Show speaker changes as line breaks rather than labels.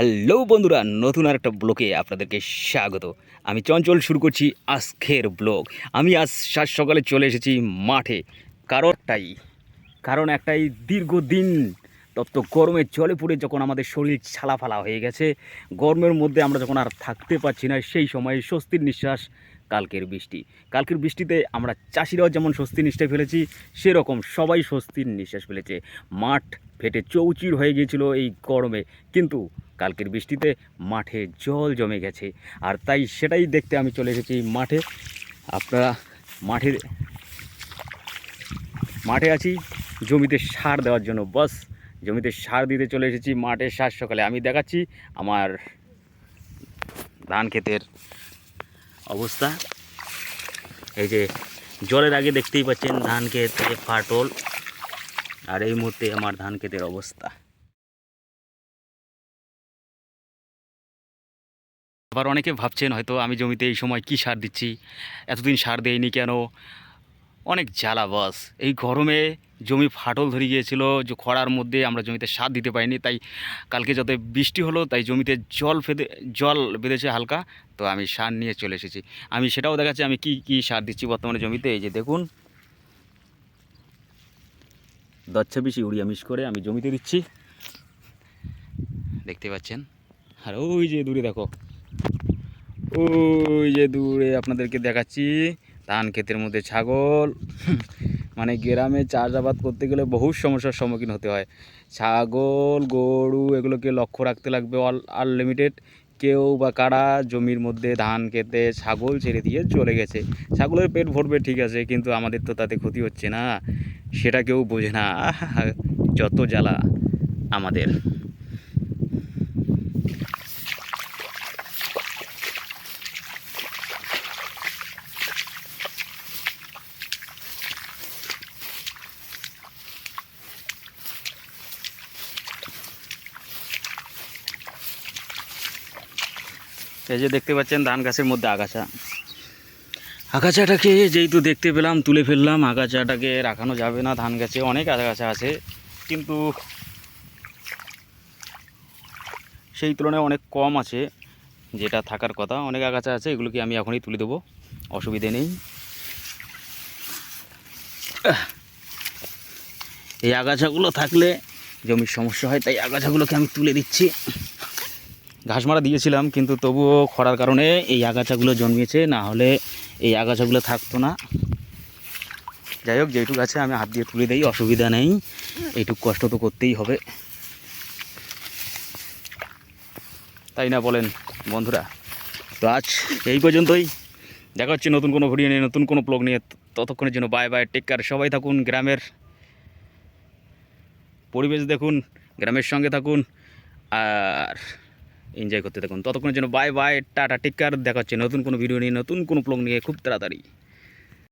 Hello বন্ধুরা, নতুন আর একটা ব্লকে আপনাদেরকে স্বাগত। আমি চঞ্চল, শুরু করছি আজকের ব্লগ। আমি আজ সাত সকালে চলে এসেছি মাঠে। কারণ একটাই কারণ একটাই দীর্ঘদিন তত গরমে জলে পড়ে যখন আমাদের শরীর ছালাফালা হয়ে গেছে, গরমের মধ্যে আমরা যখন আর থাকতে পারছি না, সেই সময়ে স্বস্তির নিঃশ্বাস, কালকের বৃষ্টি। কালকের বৃষ্টিতে আমরা চাষিরাও যেমন স্বস্তি নিঃশ্বাস ফেলেছি, সেরকম সবাই স্বস্তির নিঃশ্বাস ফেলেছে। মাঠ ফেটে চৌচির হয়ে গিয়েছিল এই গরমে। কিন্তু কালকের বৃষ্টিতে মাঠে জল জমে গেছে। আর তাই সেটাই দেখতে আমি চলে এসেছি মাঠে। আপনারা মাঠের, মাঠে আছি, জমিতে সার দেওয়ার জন্য। বাস, জমিতে সার দিতে চলে এসেছি মাঠে সার সকালে। আমি দেখাচ্ছি আমার ধান ক্ষেতের অবস্থা। এই যে জলের আগে দেখতেই পাচ্ছেন ধান ক্ষেতে ফাটল। আর এই মুহূর্তে আমার ধান ক্ষেতের অবস্থা। আবার অনেকে ভাবছেন হয়তো আমি জমিতে এই সময় কি সার দিচ্ছি? এতদিন সার দেইনি কেন? অনেক জ্বালা বাস। এই গরমে জমি ফাটল ধরে গিয়েছিল, যে খরার মধ্যে আমরা জমিতে সার দিতে পারিনি, তাই কালকে যাতে বৃষ্টি হলো, তাই জমিতে জল ফেদে, জল বেঁধেছে হালকা, তো আমি সার নিয়ে চলে এসেছি। আমি সেটাও দেখাচ্ছি, আমি কি কি সার দিচ্ছি বর্তমানে জমিতে? এই যে দেখুন। দশ ছাব্বিশ ইউরিয়া মিশ করে আমি জমিতে দিচ্ছি। দেখতে পাচ্ছেন? আর ওই যে দূরে দেখো। ওই যে দূরে আপনাদেরকে দেখাচ্ছি ধান ক্ষেতের মধ্যে ছাগল। মানে গ্রামে চাষাবাদ করতে গেলে বহু সমস্যার সম্মুখীন হতে হয়। ছাগল গরু এগুলোকে লক্ষ্য রাখতে লাগবে অল আনলিমিটেড কেউ বা কারা জমির মধ্যে ধান খেতে ছাগল ছেড়ে দিয়ে চলে গেছে। ছাগলের পেট ভরবে ঠিক আছে কিন্তু আমাদের তো তাতে ক্ষতি হচ্ছে না। সেটা কেউ বোঝে না। আহা, যত জ্বালা আমাদের। এই যে দেখতে পাচ্ছেন ধান গাছের মধ্যে আগাছা। আগাছাটাকে যেহেতু দেখতে পেলাম, তুলে ফেললাম, আগাছাটাকে রাখানো যাবে না, ধান গাছে অনেক আগাছা আছে, কিন্তু সেই তুলনায় অনেক কম আছে, যেটা থাকার কথা। অনেক আগাছা আছে, এগুলোকে আমি এখনই তুলে দেবো, অসুবিধে নেই। এই আগাছাগুলো থাকলে জমির সমস্যা হয়, তাই আগাছাগুলোকে আমি তুলে দিচ্ছি। ঘাস মারা দিয়েছিলাম, কিন্তু তবুও খরার কারণে এই আগাছাগুলো জন্মেছে না হলে এই আগাছাগুলো থাকতো না। যাই হোক, যেটুকু আছে আমি হাত দিয়ে তুলে দিই, অসুবিধা নেই। এইটুক কষ্ট তো করতেই হবে। তাই না বলেন বন্ধুরা? তো আজ এই পর্যন্তই। দেখা হচ্ছে নতুন কোনো ভিডিও নিয়ে, নতুন কোনো ব্লগ নিয়ে। ততক্ষণের জন্য বাই বাই টেক কেয়ার সবাই থাকুন, গ্রামের পরিবেশ দেখুন, গ্রামের সঙ্গে থাকুন, আর এনজয় করতে থাকুন। ততক্ষণের জন্য বাই বাই টাটা টিকার দেখা হচ্ছে নতুন কোনো ভিডিও নিয়ে, নতুন কোনো ব্লগ নিয়ে খুব তাড়াতাড়ি।